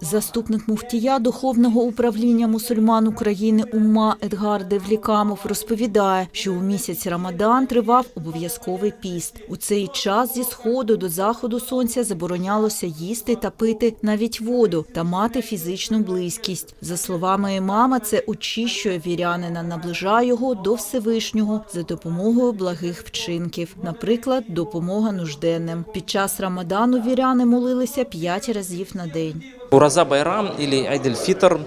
Заступник муфтія Духовного управління мусульман України УМА Едгар Девлікамов розповідає, що у місяць Рамадан тривав обов'язковий піст. У цей час зі сходу до заходу сонця заборонялося їсти та пити навіть воду та мати фізичну близькість. За словами імама, це очищує вірянина, наближає його до Всевишнього за допомогою благих вчинків, наприклад, допомога нужденним. Під час Рамадану віряни молилися п'ять разів на день. Ураза Байрам или Айдель-Фитр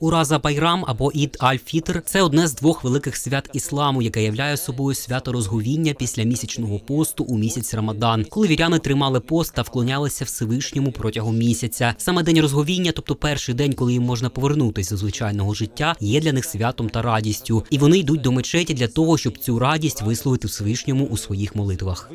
Ураза Байрам або Ід Аль-Фітр це одне з двох великих свят ісламу, яке являє собою свято розговіння після місячного посту у місяць Рамадан, коли віряни тримали пост та вклонялися Всевишньому протягом місяця. Саме день розговіння, тобто перший день, коли їм можна повернутися до звичайного життя, є для них святом та радістю, і вони йдуть до мечеті для того, щоб цю радість висловити Всевишньому у своїх молитвах.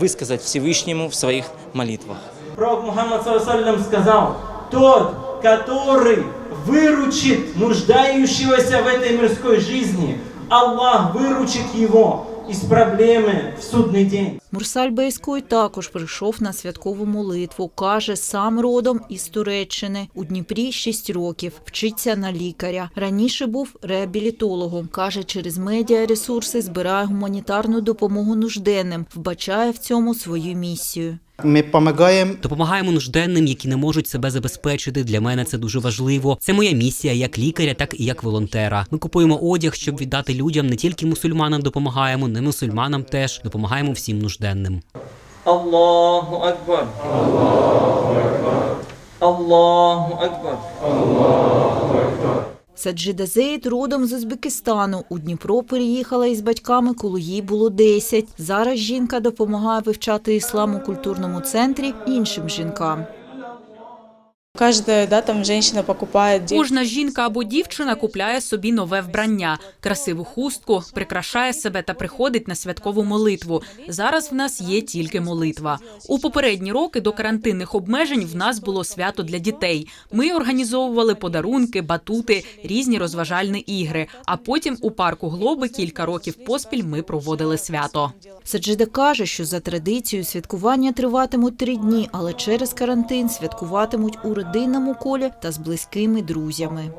высказать Всевышнему в своих молитвах. Пророк Мухаммад ﷺ сказал, тот, который выручит нуждающегося в этой мирской жизни, Аллах выручит его из проблемы в судный день. Мурсаль Бейськой також прийшов на святкову молитву. Каже, сам родом із Туреччини. У Дніпрі 6 років. Вчиться на лікаря. Раніше був реабілітологом. Каже, через медіаресурси збирає гуманітарну допомогу нужденним. Вбачає в цьому свою місію. Ми допомагаємо Допомагаємо нужденним, які не можуть себе забезпечити. Для мене це дуже важливо. Це моя місія як лікаря, так і як волонтера. Ми купуємо одяг, щоб віддати людям. Не тільки мусульманам допомагаємо, не мусульманам теж допомагаємо всім нужденним. Аллаху Акбар. Аллаху Акбар. Саджида Зейд родом з Узбекистану. У Дніпро переїхала із батьками, коли їй було 10. Зараз жінка допомагає вивчати іслам у культурному центрі іншим жінкам. Каждая, да, там женщина покупает Кожна жінка або дівчина купляє собі нове вбрання, красиву хустку, прикрашає себе та приходить на святкову молитву. Зараз в нас є тільки молитва. У попередні роки до карантинних обмежень в нас було свято для дітей. Ми організовували подарунки, батути, різні розважальні ігри. А потім у парку Глоби кілька років поспіль ми проводили свято. Саджида каже, що за традицією святкування триватимуть три дні, але через карантин святкуватимуть у родинному колі та з близькими друзями.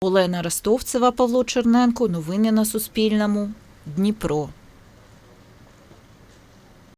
Олена Ростовцева, Павло Черненко. Новини на Суспільному. Дніпро.